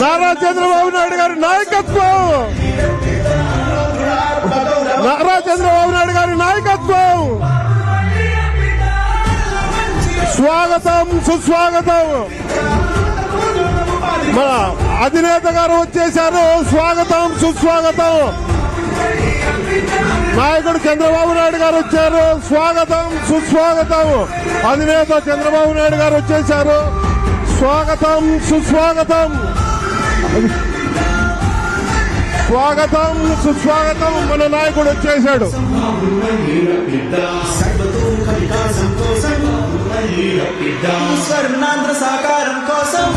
నారా చంద్రబాబు నాయుడు గారి నాయకత్వం! నారా చంద్రబాబు నాయుడు గారి నాయకత్వం! స్వాగతం సుస్వాగతం! మన అధినేత గారు వచ్చేశారు. స్వాగతం సుస్వాగతం! నాయకుడు చంద్రబాబు నాయుడు గారు వచ్చారు. స్వాగతం సుస్వాగతం! అధినేత చంద్రబాబు నాయుడు గారు వచ్చేశారు. స్వాగతం సుస్వాగతం. స్వాగతం సుస్వాగతం మన నాయకుడు వచ్చేశాడు. స్వర్ణాంధ్ర సాకారం కోసం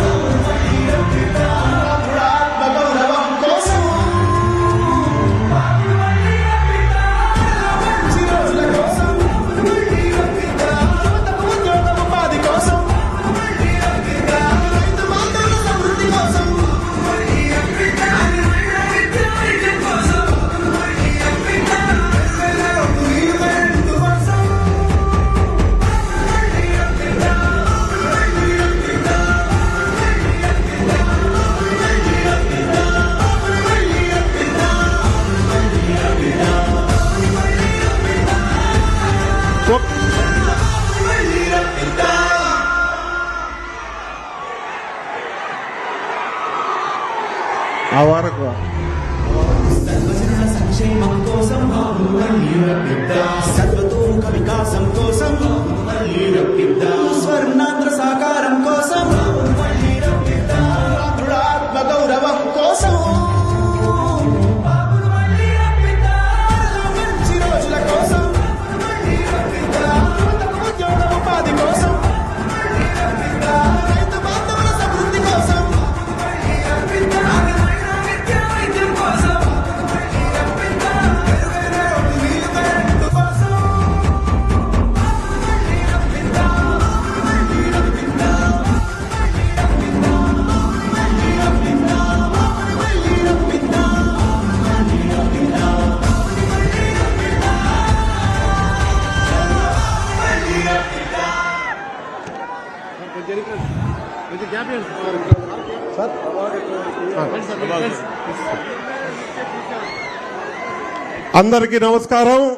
అందరికీ నమస్కారం.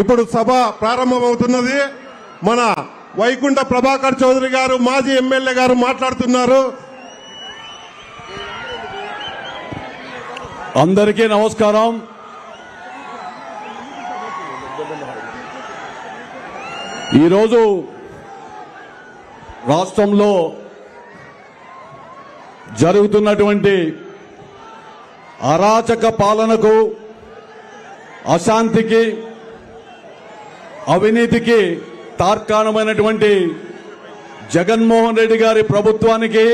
ఇప్పుడు సభ ప్రారంభమవుతున్నది. మన వైకుంఠ ప్రభాకర్ చౌదరి గారు మాజీ ఎమ్మెల్యే గారు మాట్లాడుతున్నారు. అందరికీ నమస్కారం. ఈరోజు రాష్ట్రంలో జరుగుతున్నటువంటి అరాచక పాలనకు అశాంతికి అవినీతికి తార్కాణమైనటువంటి జగన్మోహన్ రెడ్డి గారి ప్రభుత్వానికి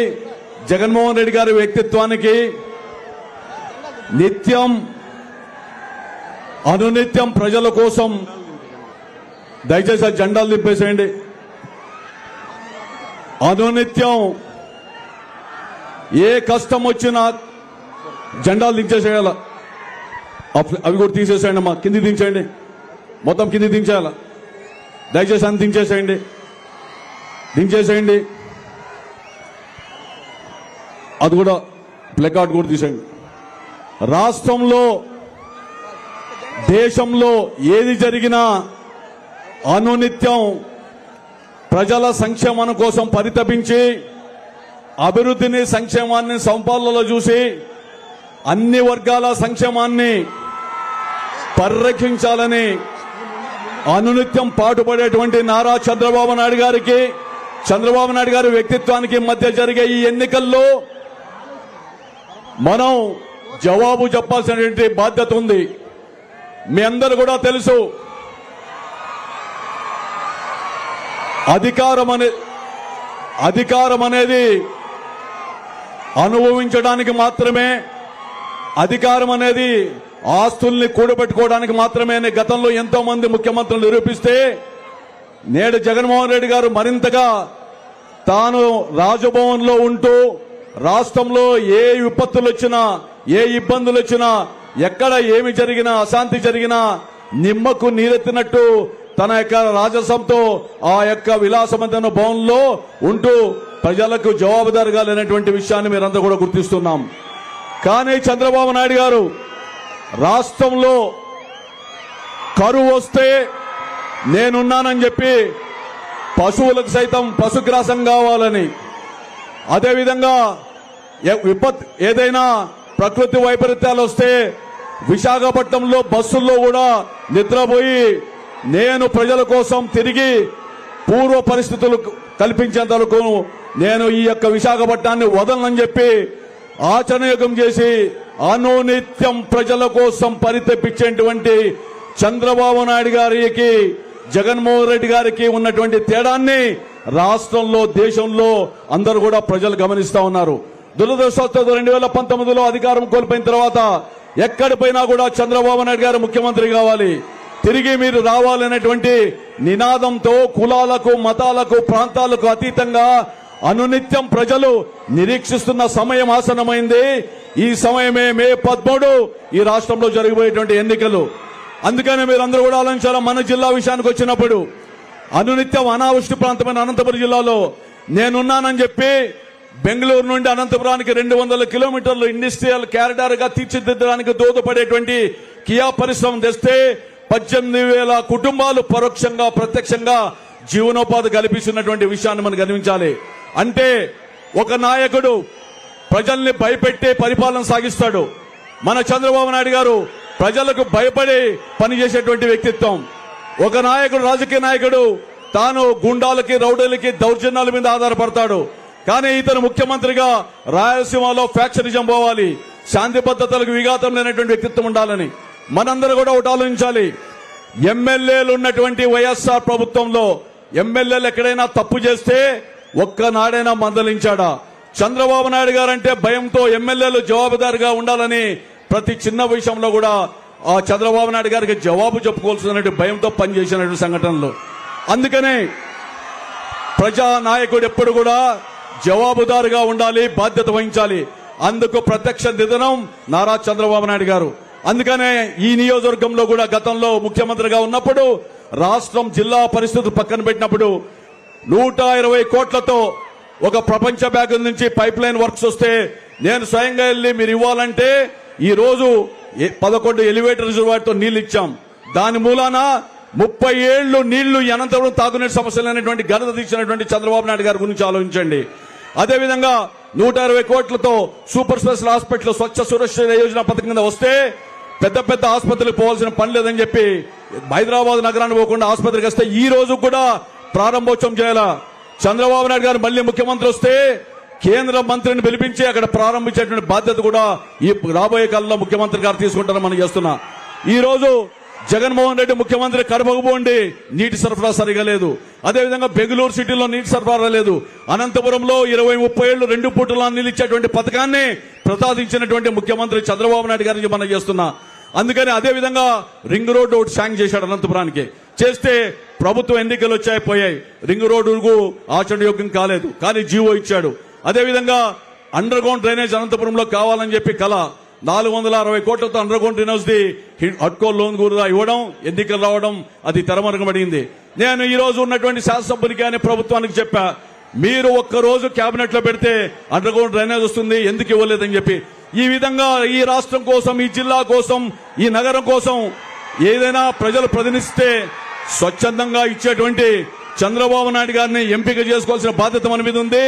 జగన్మోహన్ రెడ్డి గారి వ్యక్తిత్వానికి నిత్యం అనునిత్యం ప్రజల కోసం దయచేసి ఆ జెండాలు తిప్పేసేయండి అనునిత్యం ఏ కష్టం వచ్చినా జెండాలు దించేసేయాల. అవి కూడా తీసేసేయండి అమ్మా. కింది దించేయండి. మొత్తం కింది దించేయాల. దయచేసి అని దించేసేయండి. దించేసేయండి. అది కూడా ప్లెకార్డ్ కూడా తీసేయండి. రాష్ట్రంలో దేశంలో ఏది జరిగినా అనునిత్యం ప్రజల సంక్షేమం కోసం పరితపించి అభివృద్ధిని సంక్షేమాన్ని సంపాదనలో చూసి అన్ని వర్గాల సంక్షేమాన్ని పరిరక్షించాలని అనునిత్యం పాటుపడేటువంటి నారా చంద్రబాబు నాయుడు గారికి చంద్రబాబు నాయుడు గారి వ్యక్తిత్వానికి మధ్య జరిగే ఈ ఎన్నికల్లో మనం జవాబు చెప్పాల్సినటువంటి బాధ్యత ఉంది. మీ అందరు కూడా తెలుసు అధికారం అనే అధికారం అనేది అనుభవించడానికి మాత్రమే అధికారం అనేది ఆస్తుల్ని కూడబెట్టుకోవడానికి మాత్రమే గతంలో ఎంతో మంది ముఖ్యమంత్రులు నిరూపిస్తే నేడు జగన్మోహన్ రెడ్డి గారు మరింతగా తాను రాజభవన్లో ఉంటూ రాష్ట్రంలో ఏ విపత్తులు వచ్చినా ఏ ఇబ్బందులు వచ్చినా ఎక్కడ ఏమి జరిగినా అశాంతి జరిగినా నిమ్మకు నీరెత్తినట్టు తన యొక్క రాజసంతో ఆ యొక్క విలాసవంతమైన భవన్లో ఉంటూ ప్రజలకు జవాబుదారుగా లేనటువంటి విషయాన్ని మీరంతా కూడా గుర్తిస్తున్నాం. కానీ చంద్రబాబు నాయుడు గారు రాష్ట్రంలో కరువు వస్తే నేనున్నానని చెప్పి పశువులకు సైతం పశుగ్రాసం కావాలని అదేవిధంగా ఎ- విపత్ ఏదైనా ప్రకృతి వైపరీత్యాలు వస్తే విశాఖపట్నంలో బస్సుల్లో కూడా నిద్రపోయి నేను ప్రజల కోసం తిరిగి పూర్వ పరిస్థితులు కల్పించేంత వరకు నేను ఈ యొక్క విశాఖపట్నాన్ని వదలనని చెప్పి ఆచరణయోగం చేసి అనునిత్యం ప్రజల కోసం పరితెప్పించేటువంటి చంద్రబాబు నాయుడు గారికి జగన్మోహన్ రెడ్డి గారికి ఉన్నటువంటి తేడాన్ని రాష్ట్రంలో దేశంలో అందరూ కూడా ప్రజలు గమనిస్తా ఉన్నారు. దురదృష్టవశాత్తు రెండు వేల పంతొమ్మిదిలో అధికారం కోల్పోయిన తర్వాత ఎక్కడిపోయినా కూడా చంద్రబాబు నాయుడు గారు ముఖ్యమంత్రి కావాలి. తిరిగి మీరు రావాలనేటువంటి నినాదంతో కులాలకు మతాలకు ప్రాంతాలకు అతీతంగా అనునిత్యం ప్రజలు నిరీక్షిస్తున్న సమయం ఆసనమైంది ఈ సమయమే మే పదమూడు ఈ రాష్ట్రంలో జరగబోయేటువంటి ఎన్నికలు. అందుకనే మీరందరూ కూడా ఆలోచించాలా మన జిల్లా విషయానికి వచ్చినప్పుడు అనునిత్యం అనావృష్టి ప్రాంతమైన అనంతపురం జిల్లాలో నేనున్నానని చెప్పి బెంగళూరు నుండి అనంతపురానికి రెండు వందల కిలోమీటర్లు ఇండస్ట్రియల్ క్యారిడార్గా తీర్చిదిద్దడానికి దోహదపడేటువంటి కియా పరిశ్రమ తెస్తే పద్దెనిమిది వేల కుటుంబాలు పరోక్షంగా ప్రత్యక్షంగా జీవనోపాధి కల్పిస్తున్నటువంటి విషయాన్ని మనం గమనించాలి. అంటే ఒక నాయకుడు ప్రజల్ని భయపెట్టే పరిపాలన సాగిస్తాడు. మన చంద్రబాబు నాయుడు గారు ప్రజలకు భయపడి పనిచేసేటువంటి వ్యక్తిత్వం. ఒక నాయకుడు రాజకీయ నాయకుడు తాను గుండాలకి రౌడీలకి దౌర్జన్యాల మీద ఆధారపడతాడు. కానీ ఇతను ముఖ్యమంత్రిగా రాయలసీమలో ఫ్యాక్షనిజం పోవాలి. శాంతి భద్రతలకు విఘాతం లేనటువంటి వ్యక్తిత్వం ఉండాలని. మనందరూ కూడా ఒకటి ఆలోచించాలి. ఎమ్మెల్యేలు ఉన్నటువంటి వైఎస్ఆర్ ప్రభుత్వంలో ఎమ్మెల్యేలు ఎక్కడైనా తప్పు చేస్తే ఒక్కనాడైనా మందలించాడా? చంద్రబాబు నాయుడు గారంటే భయంతో ఎమ్మెల్యేలు జవాబుదారుగా ఉండాలని ప్రతి చిన్న విషయంలో కూడా ఆ చంద్రబాబు నాయుడు గారికి జవాబు చెప్పుకోవాల్సిన భయంతో పనిచేసినటువంటి సంఘటనలు. అందుకనే ప్రజా నాయకుడు ఎప్పుడు కూడా జవాబుదారుగా ఉండాలి బాధ్యత వహించాలి. అందుకు ప్రత్యక్ష నిధనం నారా చంద్రబాబు నాయుడు గారు. అందుకనే ఈ నియోజకవర్గంలో కూడా గతంలో ముఖ్యమంత్రిగా ఉన్నప్పుడు రాష్ట్రం జిల్లా పరిస్థితులు పక్కన పెట్టినప్పుడు నూట ఇరవై కోట్లతో ఒక ప్రపంచ బ్యాంకు నుంచి పైప్ లైన్ వర్క్స్ వస్తే నేను స్వయంగా వెళ్ళి మీరు ఇవ్వాలంటే ఈ రోజు పదకొండు ఎలివేటర్ రిజర్వాయర్తో నీళ్ళు ఇచ్చాం. దాని మూలాన ముప్పై ఏళ్ళు నీళ్ళు ఈ అనంతపురం తాగునీటి సమస్యలు అనేటువంటి ఘనత తీసినటువంటి చంద్రబాబు నాయుడు గారి గురించి ఆలోచించండి. అదేవిధంగా నూట ఇరవై కోట్లతో super special hospital Swachh Suraksha Yojana పథకం కింద వస్తే పెద్ద పెద్ద ఆసుపత్రులకు పోవాల్సిన పని లేదని చెప్పి హైదరాబాద్ నగరానికి పోకుండా ఆసుపత్రికి వస్తే ఈ రోజు కూడా ప్రారంభోత్సవం చేయాలా? చంద్రబాబు నాయుడు గారు మళ్ళీ ముఖ్యమంత్రి వస్తే కేంద్ర మంత్రిని పిలిపించి అక్కడ ప్రారంభించేటువంటి బాధ్యత కూడా ఈ రాబోయే కాలంలో ముఖ్యమంత్రి గారు తీసుకుంటారని మనం చేస్తున్నా. ఈ రోజు జగన్మోహన్ రెడ్డి ముఖ్యమంత్రి కడపకపోండి నీటి సరఫరా సరిగా లేదు. అదేవిధంగా బెంగళూరు సిటీలో నీటి సరఫరా లేదు. అనంతపురంలో ఇరవై ముప్పై ఏళ్ళు రెండు పూటలా నీళ్ళు ఇచ్చేటువంటి పథకాన్ని ప్రసాదించినటువంటి ముఖ్యమంత్రి చంద్రబాబు నాయుడు గారికి మనం చేస్తున్నా. అందుకని అదే విధంగా రింగ్ రోడ్డు ఒకటి శాంక్ చేశాడు అనంతపురానికి. చేస్తే ప్రభుత్వం ఎన్నికలు వచ్చాయి పోయాయి. రింగ్ రోడ్డుకు ఆచరణయోగ్యం కాలేదు కానీ జీవో ఇచ్చాడు. అదేవిధంగా అండర్ గ్రౌండ్ డ్రైనేజ్ అనంతపురంలో కావాలని చెప్పి కళ నాలుగు వందల అరవై కోట్లతో అండర్ గ్రౌండ్ డ్రైనేజ్ ది అడ్కో లోన్ కూడా ఇవ్వడం ఎన్నికలు రావడం అది తెరమరగబడింది నేను ఈ రోజు ఉన్నటువంటి శాసనసభ్యునికి కానీ ప్రభుత్వానికి చెప్పా మీరు ఒక్కరోజు క్యాబినెట్లో లో పెడితే అండర్ గ్రౌండ్ డ్రైనేజ్ వస్తుంది ఎందుకు ఇవ్వలేదని చెప్పి. ఈ విధంగా ఈ రాష్ట్రం కోసం ఈ జిల్లా కోసం ఈ నగరం కోసం ఏదైనా ప్రజలు ప్రతినిస్తే స్వచ్ఛందంగా ఇచ్చేటువంటి చంద్రబాబు నాయుడు గారిని ఎంపిక చేసుకోవాల్సిన బాధ్యత మన మీద ఉంది.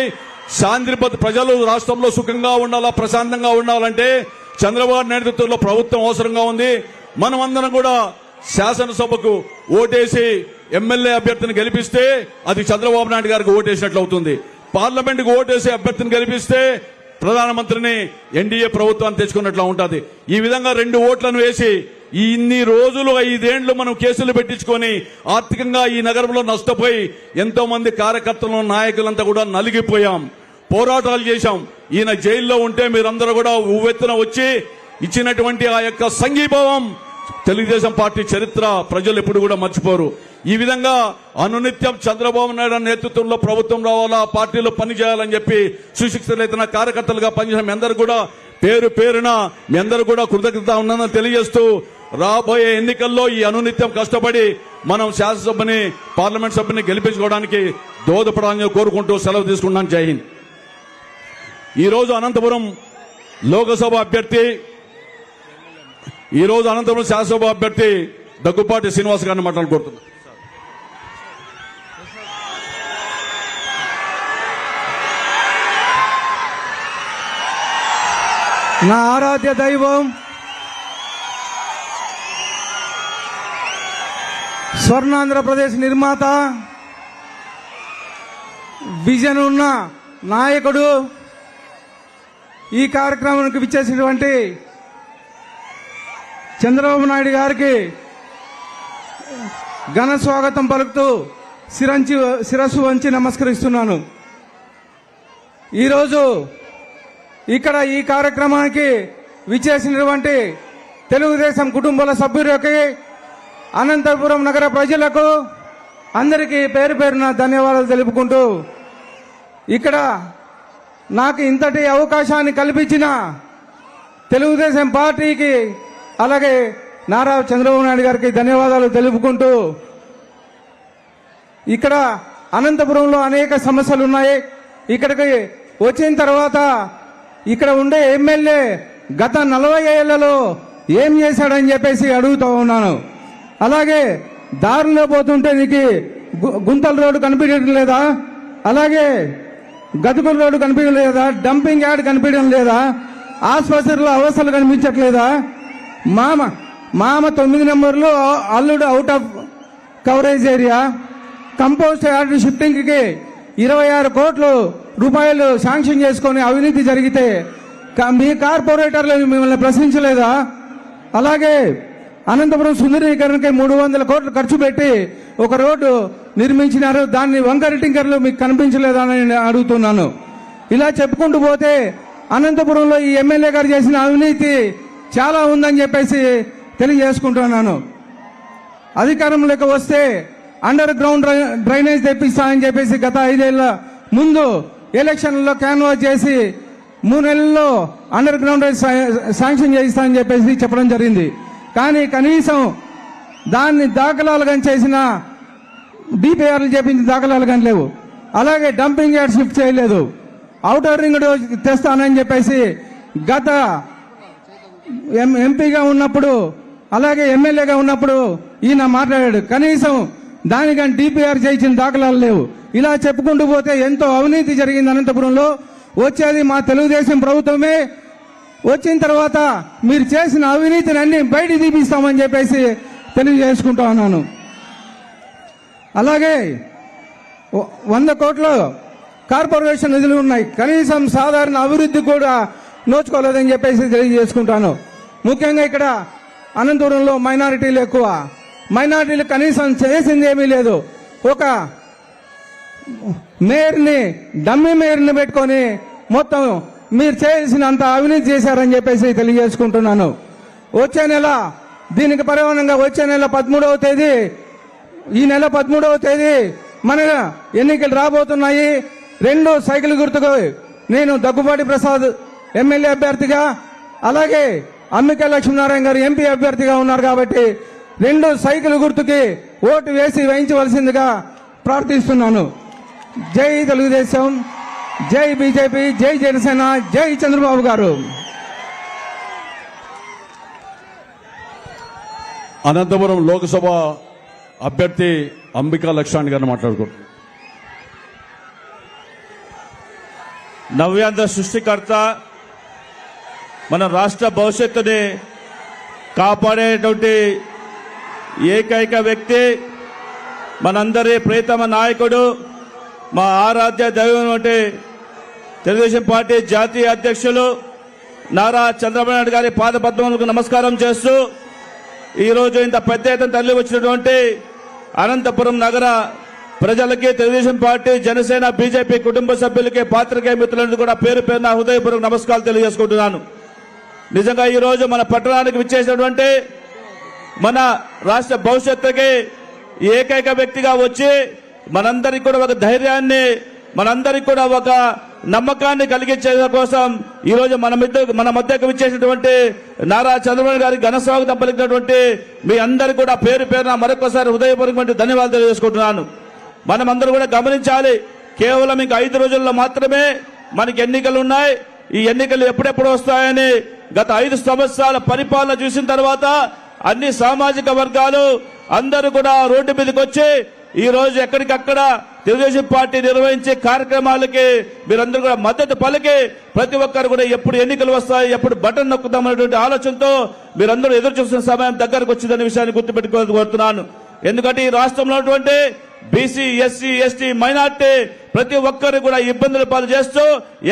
శాంతిపతి ప్రజలు రాష్ట్రంలో సుఖంగా ఉండాలా ప్రశాంతంగా ఉండాలంటే చంద్రబాబు నేతృత్వంలో ప్రభుత్వం అవసరంగా ఉంది. మనమందరం కూడా శాసనసభకు ఓటేసి ఎమ్మెల్యే అభ్యర్థిని గెలిపిస్తే అది చంద్రబాబు నాయుడు గారికి ఓటేసినట్లు అవుతుంది పార్లమెంట్కు ఓటేసి అభ్యర్థిని గెలిపిస్తే ప్రధానమంత్రిని ఎన్డీఏ ప్రభుత్వాన్ని తెచ్చుకున్నట్లు ఉంటుంది. ఈ విధంగా రెండు ఓట్లను వేసి ఈ ఇన్ని రోజులు ఐదేండ్లు మనం కేసులు పెట్టించుకొని ఆర్థికంగా ఈ నగరంలో నష్టపోయి ఎంతో మంది కార్యకర్తలు నాయకులంతా కూడా నలిగిపోయాం. పోరాటాలు చేశాం. ఈయన జైల్లో ఉంటే మీరందరూ కూడా ఉవ్వెత్తున వచ్చి ఇచ్చినటువంటి ఆ యొక్క సంఘీభావం. తెలుగుదేశం పార్టీ చరిత్ర ప్రజలు ఎప్పుడు కూడా మర్చిపోరు. ఈ విధంగా అనునిత్యం చంద్రబాబు నాయుడు నేతృత్వంలో ప్రభుత్వం రావాలా? పార్టీలో పని చేయాలని చెప్పి సుశిక్షితులైతున్న కార్యకర్తలుగా పనిచేసిన మీ అందరూ కూడా పేరు పేరున మీ అందరూ కూడా కృతజ్ఞత ఉన్నదని తెలియజేస్తూ రాబోయే ఎన్నికల్లో ఈ అనునిత్యం కష్టపడి మనం శాసనసభని పార్లమెంట్ సభ్యుని గెలిపించుకోవడానికి దోహదపడాలని కోరుకుంటూ సెలవు తీసుకున్నాను జై హింద్. అనంతపురం లోకసభ అభ్యర్థి ఈ రోజు అనంతపురం శాసనసభ అభ్యర్థి దగ్గుపాటి శ్రీనివాస్ గారిని మాట్లాడుకుంటున్నాను నా ఆరాధ్య దైవం. స్వర్ణాంధ్రప్రదేశ్ నిర్మాత విజన్ ఉన్న నాయకుడు ఈ కార్యక్రమానికి విచ్చేసినటువంటి చంద్రబాబు నాయుడు గారికి ఘన స్వాగతం పలుకుతూ శిరంచి శిరస్సు వంచి నమస్కరిస్తున్నాను. ఈరోజు ఇక్కడ ఈ కార్యక్రమానికి విచ్చేసినటువంటి తెలుగుదేశం కుటుంబాల సభ్యులకి అనంతపురం నగర ప్రజలకు అందరికీ పేరు పేరున ధన్యవాదాలు తెలుపుకుంటూ ఇక్కడ నాకు ఇంతటి అవకాశాన్ని కల్పించిన తెలుగుదేశం పార్టీకి అలాగే నారా చంద్రబాబు నాయుడు గారికి ధన్యవాదాలు తెలుపుకుంటూ ఇక్కడ అనంతపురంలో అనేక సమస్యలు ఉన్నాయి ఇక్కడికి వచ్చిన తర్వాత ఇక్కడ ఉండే ఎమ్మెల్యే గత నలభై ఏళ్ళలో ఏం చేశాడని చెప్పేసి అడుగుతూ ఉన్నాను. అలాగే దారిలో పోతుంటే నీకు గు- గుంతల రోడ్డు కనిపించడం లేదా? అలాగే గతుకుల రోడ్డు కనిపించడం లేదా? డంపింగ్ యార్డ్ కనిపించడం లేదా? ఆసుపత్రిలో అవస్థలు కనిపించట్లేదా? మామ మామ తొమ్మిది నెంబర్లు అల్లుడు out of coverage area compost yard షిఫ్టింగ్కి ఇరవై ఆరు కోట్లు రూపాయలు శాంక్షన్ చేసుకొని అవినీతి జరిగితే మీ కార్పొరేటర్లు మిమ్మల్ని ప్రశ్నించలేదా? అలాగే అనంతపురం సుందరీకరణకి మూడు వందల కోట్లు ఖర్చు పెట్టి ఒక రోడ్డు నిర్మించినారు. దాన్ని వంకర టింకర్లు మీకు కనిపించలేదా అని నేను అడుగుతున్నాను. ఇలా చెప్పుకుంటూ పోతే అనంతపురంలో ఈ ఎమ్మెల్యే గారు చేసిన అవినీతి చాలా ఉందని చెప్పేసి తెలియజేసుకుంటున్నాను. అధికారంలోకి వస్తే అండర్ గ్రౌండ్ డ్రైనేజ్ తెప్పిస్తానని చెప్పేసి గత ఐదేళ్ళ ముందు ఎలక్షన్లో క్యాన్వాస్ చేసి మూడు నెలల్లో అండర్ గ్రౌండ్ శాంక్షన్ చేయిస్తానని చెప్పేసి చెప్పడం జరిగింది. కానీ కనీసం దాన్ని దాఖలాలు కానీ చేసిన డిపిఆర్లు చెప్పింది దాఖలాలు కానీ లేవు. అలాగే డంపింగ్ యార్డ్ షిఫ్ట్ చేయలేదు. అవుటర్ రింగ్ తెస్తానని చెప్పేసి గత ఎం- ఎంపీగా ఉన్నప్పుడు అలాగే ఎమ్మెల్యేగా ఉన్నప్పుడు ఈయన మాట్లాడాడు. కనీసం దానికని డిపిఆర్ చేయించిన దాఖలాలు లేవు. ఇలా చెప్పుకుంటూ పోతే ఎంతో అవినీతి జరిగింది అనంతపురంలో. వచ్చేది మా తెలుగుదేశం ప్రభుత్వమే. వచ్చిన తర్వాత మీరు చేసిన అవినీతిని అన్ని బయట తీపిస్తామని చెప్పేసి తెలియజేసుకుంటా ఉన్నాను. అలాగే వంద కోట్లు కార్పొరేషన్ నిధులు ఉన్నాయి. కనీసం సాధారణ అభివృద్ధి కూడా నోచుకోలేదని చెప్పేసి తెలియజేసుకుంటాను. ముఖ్యంగా ఇక్కడ అనంతపురంలో మైనారిటీలు ఎక్కువ. మైనార్టీలు కనీసం చేసింది ఏమీ లేదు. ఒక మేయర్ని డమ్మి మేయర్ని పెట్టుకొని మొత్తం మీరు చేయాల్సినంత అవినీతి చేశారని చెప్పేసి తెలియజేసుకుంటున్నాను. వచ్చే నెల దీనికి పరిమాణంగా వచ్చే నెల పదమూడవ తేదీ ఈ నెల పదమూడవ తేదీ మన ఎన్నికలు రాబోతున్నాయి. రెండు సైకిల్ గుర్తుకు నేను దగ్గుబాటి ప్రసాద్ ఎమ్మెల్యే అభ్యర్థిగా అలాగే అంబికా లక్ష్మీనారాయణ గారు ఎంపీ అభ్యర్థిగా ఉన్నారు కాబట్టి రెండు సైకిల్ గుర్తుకి ఓటు వేసి వేయించవలసిందిగా ప్రార్థిస్తున్నాను. జై తెలుగుదేశం జై బీజేపీ జై జనసేన జై చంద్రబాబు గారు. అనంతపురం లోక్సభ అభ్యర్థి అంబికా లక్ష్మాణి గారిని మాట్లాడుకుంటున్నాను నవ్యాంధ్ర సృష్టికర్త మన రాష్ట్ర భవిష్యత్తుని కాపాడేటువంటి ఏకైక వ్యక్తి మనందరి ప్రియతమ నాయకుడు మా ఆరాధ్య దైవం అంటే తెలుగుదేశం పార్టీ జాతీయ అధ్యక్షులు నారా చంద్రబాబు నాయుడు గారి పాదపద్మములకు నమస్కారం చేస్తూ ఈరోజు ఇంత పెద్ద ఎత్తున తరలి వచ్చినటువంటి అనంతపురం నగర ప్రజలకి తెలుగుదేశం పార్టీ జనసేన బీజేపీ కుటుంబ సభ్యులకి పాత్రికేయ మిత్రులను కూడా పేరు పేరున హృదయపూర్వక నమస్కారాలు తెలియజేసుకుంటున్నాను. నిజంగా ఈ రోజు మన పట్టణానికి విచ్చేసినటువంటి మన రాష్ట్ర భవిష్యత్తుకి ఏకైక వ్యక్తిగా వచ్చి మనందరికి కూడా ఒక ధైర్యాన్ని మనందరికి కూడా ఒక నమ్మకాన్ని కలిగించే కోసం ఈ రోజు మన మధ్య మన మధ్యకు విచ్చేసినటువంటి నారా చంద్రబాబు గారికి ఘన స్వాగతం పలికినటువంటి మీ అందరి కూడా పేరు పేరున మరొకసారి హృదయపూర్వకమైన ధన్యవాదాలు తెలియజేసుకుంటున్నాను. మనమందరూ కూడా గమనించాలి కేవలం ఇంకా ఐదు రోజుల్లో మాత్రమే మనకి ఎన్నికలు ఉన్నాయి. ఈ ఎన్నికలు ఎప్పుడెప్పుడు వస్తాయని గత ఐదు సంవత్సరాల పరిపాలన చూసిన తర్వాత అన్ని సామాజిక వర్గాలు అందరూ కూడా రోడ్డు మీదకి వచ్చి ఈ రోజు ఎక్కడికక్కడ తెలుగుదేశం పార్టీ నిర్వహించే కార్యక్రమాలకి మీరందరూ కూడా మద్దతు పలికి ప్రతి ఒక్కరు కూడా ఎప్పుడు ఎన్నికలు వస్తాయి ఎప్పుడు బటన్ నొక్కుదామనేటువంటి ఆలోచనతో మీరందరూ ఎదురు చూస్తున్న సమయం దగ్గరకు వచ్చిందనే విషయాన్ని గుర్తుపెట్టుకోవాలని కోరుతున్నాను. ఎందుకంటే ఈ రాష్ట్రంలో ఉన్నటువంటి బీసీ ఎస్సీ ఎస్టీ మైనార్టీ ప్రతి ఒక్కరు కూడా ఇబ్బందుల పాలు చేస్తూ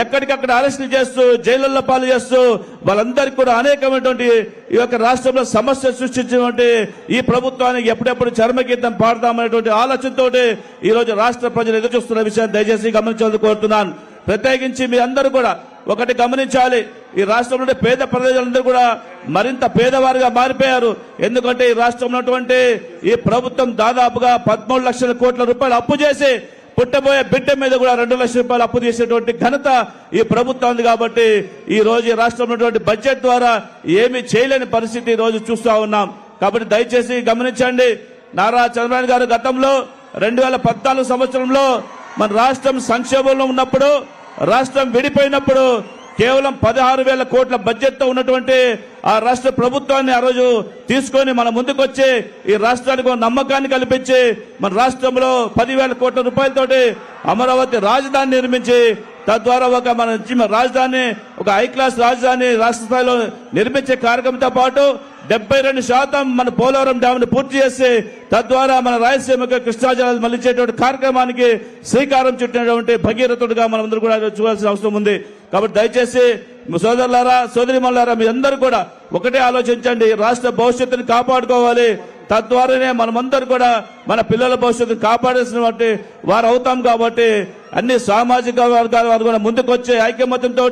ఎక్కడికక్కడ అరెస్టులు చేస్తూ జైళ్ళలో పాలు చేస్తూ వాళ్ళందరికీ కూడా అనేకమైనటువంటి ఈ యొక్క రాష్ట్రంలో సమస్య సృష్టించినటువంటి ఈ ప్రభుత్వానికి ఎప్పుడెప్పుడు చర్మగీతం పాడదామనేటువంటి ఆలోచనతో ఈ రోజు రాష్ట్ర ప్రజలు ఎదురు చూస్తున్న విషయాన్ని దయచేసి గమనించాలని కోరుతున్నాను. ప్రత్యేకించి మీ అందరూ కూడా ఒకటి గమనించాలి. ఈ రాష్ట్రంలో పేద ప్రజలందరూ కూడా మరింత పేదవారుగా మారిపోయారు. ఎందుకంటే ఈ రాష్ట్రంలో ఉన్నటువంటి ఈ ప్రభుత్వం దాదాపుగా పదమూడు లక్షల కోట్ల రూపాయలు అప్పు చేసి పుట్టబోయే బిడ్డ మీద కూడా రెండు లక్షల రూపాయలు అప్పు చేసేటువంటి ఘనత ఈ ప్రభుత్వం ఉంది కాబట్టి ఈ రోజు ఈ రాష్ట్రంలో ఉన్నటువంటి బడ్జెట్ ద్వారా ఏమీ చేయలేని పరిస్థితి ఈ రోజు చూస్తా ఉన్నాం. కాబట్టి దయచేసి గమనించండి. నారా చంద్రబాబు గారు గతంలో రెండు వేల పద్నాలుగు సంవత్సరంలో మన రాష్ట్రం సంక్షేమంలో ఉన్నప్పుడు రాష్ట్రం విడిపోయినప్పుడు కేవలం పదహారు వేల కోట్ల బడ్జెట్తో ఉన్నటువంటి ఆ రాష్ట్ర ప్రభుత్వాన్ని ఆ రోజు తీసుకొని మన ముందుకొచ్చి ఈ రాష్ట్రానికి నమ్మకాన్ని కల్పించి మన రాష్ట్రంలో పదివేల కోట్ల రూపాయలతోటి అమరావతి రాజధాని నిర్మించి తద్వారా ఒక మన రాజధాని ఒక హై క్లాస్ రాజధాని రాష్ట్ర స్థాయిలో నిర్మించే కార్యక్రమంతో పాటు డెబ్బై రెండు శాతం మన పోలవరం డ్యామ్ను పూర్తి చేసి తద్వారా మన రాయలసీమకు కృష్ణాజలాలు మళ్ళించేటువంటి కార్యక్రమానికి శ్రీకారం చుట్టినటువంటి భగీరథుడిగా మనం కూడా చూడాల్సిన అవసరం ఉంది. కాబట్టి దయచేసి మీ సోదరులారా సోదరిమల్లారా మీ అందరూ కూడా ఒకటే ఆలోచించండి. రాష్ట్ర భవిష్యత్తుని కాపాడుకోవాలి. తద్వారానే మనమందరూ కూడా మన పిల్లల భవిష్యత్తును కాపాడాల్సిన వారు అవుతాం కాబట్టి అన్ని సామాజిక వర్గాల వారు కూడా ముందుకొచ్చే ఐకమత్యంతో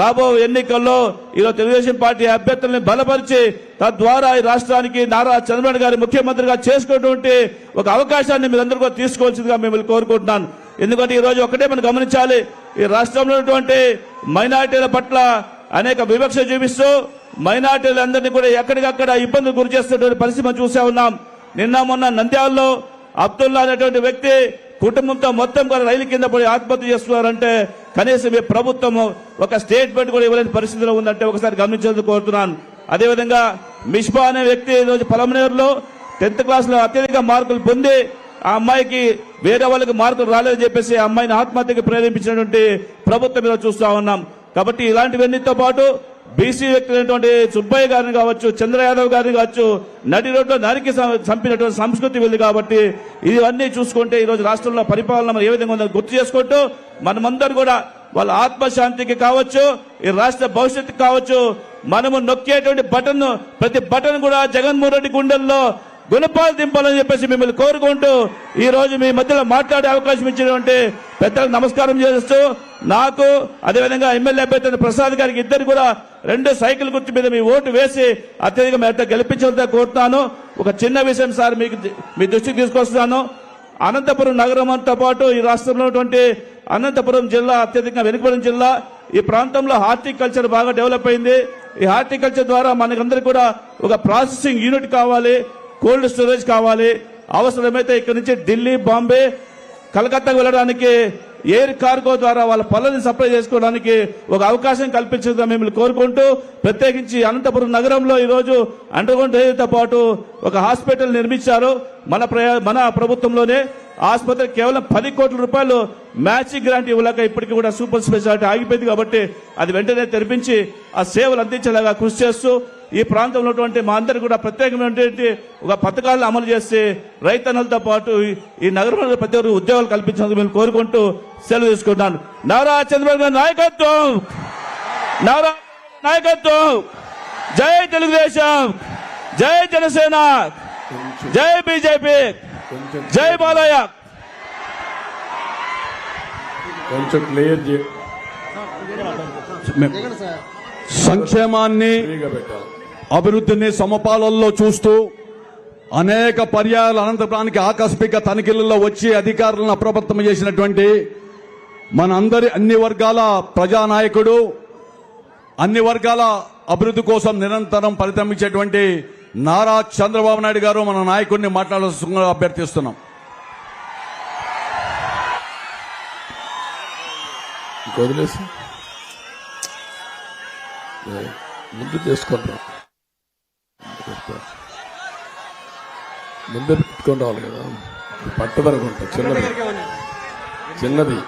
రాబో ఎన్నికల్లో ఈరోజు తెలుగుదేశం పార్టీ అభ్యర్థుల్ని బలపరిచి తద్వారా ఈ రాష్ట్రానికి నారా చంద్రబాబు గారి ముఖ్యమంత్రిగా చేసుకున్నటువంటి ఒక అవకాశాన్ని మీరందరూ కూడా తీసుకోవాల్సిందిగా మిమ్మల్ని కోరుకుంటున్నాను. ఎందుకంటే ఈరోజు ఒకటే మనం గమనించాలి ఈ రాష్ట్రంలో ఉన్నటువంటి మైనార్టీల పట్ల అనేక వివక్ష చూపిస్తూ మైనార్టీలందరినీ కూడా ఎక్కడికక్కడ ఇబ్బందులు గురి చేస్తున్నటువంటి పరిస్థితి మనం చూసే ఉన్నాం. నిన్న మొన్న నంద్యాలలో అబ్దుల్లా అనేటువంటి వ్యక్తి కుటుంబంతో మొత్తం కూడా రైలు కింద పడి ఆత్మహత్య చేస్తున్నారంటే కనీసం ఈ ప్రభుత్వం ఒక స్టేట్మెంట్ కూడా ఇవ్వలేని పరిస్థితిలో ఉందంటే ఒకసారి గమనించేందుకు కోరుతున్నాను. అదేవిధంగా మిష్బా అనే వ్యక్తి ఈరోజు పొలంనేరులో టెన్త్ క్లాస్లో అత్యధిక మార్కులు పొంది ఆ అమ్మాయికి వేరే వాళ్ళకి మార్కులు రాలేదని చెప్పేసి ఆ అమ్మాయిని ఆత్మహత్యకి ప్రేరేపించినటువంటి ప్రభుత్వం మీద చూస్తా ఉన్నాం. కాబట్టి ఇలాంటివన్నీతో పాటు బీసీ వ్యక్తులైనటువంటి సుబ్బయ్య గారిని కావచ్చు చంద్ర యాదవ్ గారిని కావచ్చు నడి రోడ్లో నరికి చంపినటువంటి సంస్కృతి వెళ్ళి కాబట్టి ఇవన్నీ చూసుకుంటే ఈ రోజు రాష్ట్రంలో పరిపాలన ఏ విధంగా ఉందో గుర్తు చేసుకుంటూ మనమందరూ కూడా వాళ్ళ ఆత్మశాంతికి కావచ్చు ఈ రాష్ట్ర భవిష్యత్తుకి కావచ్చు మనము నొక్కేటువంటి బటన్ ప్రతి బటన్ కూడా జగన్మోహన్ రెడ్డి గుండెల్లో గుణపాలు దింపాలని చెప్పేసి మిమ్మల్ని కోరుకుంటూ ఈ రోజు మీ మధ్యలో మాట్లాడే అవకాశం ఇచ్చినటువంటి పెద్దలకు నమస్కారం చేస్తూ నాకు అదేవిధంగా ఎమ్మెల్యే అభ్యర్థి ప్రసాద్ గారికి ఇద్దరు కూడా రెండు సైకిల్ గుర్తు మీద మీ ఓటు వేసి అత్యధిక మేర గెలిపించాలని కోరుతున్నాను. ఒక చిన్న విషయం సార్ మీకు మీ దృష్టికి తీసుకొస్తున్నాను. అనంతపురం నగరంతో పాటు ఈ రాష్ట్రంలో ఉన్నటువంటి అనంతపురం జిల్లా అత్యధికంగా వెనుకబడిన జిల్లా. ఈ ప్రాంతంలో హార్టికల్చర్ బాగా డెవలప్ అయింది. ఈ హార్టికల్చర్ ద్వారా మనకందరికి కూడా ఒక ప్రాసెసింగ్ యూనిట్ కావాలి. కోల్డ్ స్టోరేజ్ కావాలి. అవసరమైతే ఇక్కడ నుంచి ఢిల్లీ బాంబే కలకత్తాకు వెళ్ళడానికి ఎయిర్ కార్గో ద్వారా వాళ్ళ పనులను సప్లై చేసుకోవడానికి ఒక అవకాశం కల్పించడం మిమ్మల్ని కోరుకుంటూ ప్రత్యేకించి అనంతపురం నగరంలో ఈరోజు అండర్గ్రౌండ్ రైలుతో పాటు ఒక హాస్పిటల్ నిర్మించారు. మన మన ప్రభుత్వంలోనే ఆసుపత్రి కేవలం పది కోట్ల రూపాయలు మ్యాచింగ్ గ్రాంట్ ఇవ్వలేక ఇప్పటికీ కూడా సూపర్ స్పెషాలిటీ ఆగిపోయింది కాబట్టి అది వెంటనే తెరిపించి ఆ సేవలు అందించేలాగా కృషి చేస్తూ ఈ ప్రాంతంలో ఉన్నటువంటి మా అందరికి కూడా ప్రత్యేకమైనటువంటి ఒక పథకాలను అమలు చేసి రైతన్నలతో పాటు ఈ- నగరంలో ప్రతి ఒక్కరు ఉద్యోగాలు కల్పించినందుకు మేము కోరుకుంటూ సెలవు తీసుకుంటాను నారా చంద్రబాబు గారి నాయకత్వం! నారా నాయకత్వం! జై తెలుగుదేశం! జై జనసేన! జై బీజేపీ! జై బాలయ్య! కొంచెం క్లియర్ సంక్షేమాన్ని పెట్టాలి. అభివృద్ధిని సమపాలనలో చూస్తూ అనేక పర్యాయాలు అనంతపురానికి ఆకస్మిక తనిఖీలలో వచ్చి అధికారులను అప్రమత్తం చేసినటువంటి మనందరి అన్ని వర్గాల ప్రజానాయకుడు అన్ని వర్గాల అభివృద్ధి కోసం నిరంతరం పరితమించేటువంటి నారా చంద్రబాబు నాయుడు గారు మన నాయకుడిని మాట్లాడాల్సిందిగా అభ్యర్థిస్తున్నాం. వదిలేసి ముందు చేసుకుంటాం ముందే పెట్టుకొని రావాలి కదా. పట్టుదలకు ఉంటుంది చిన్నది. చిన్నది.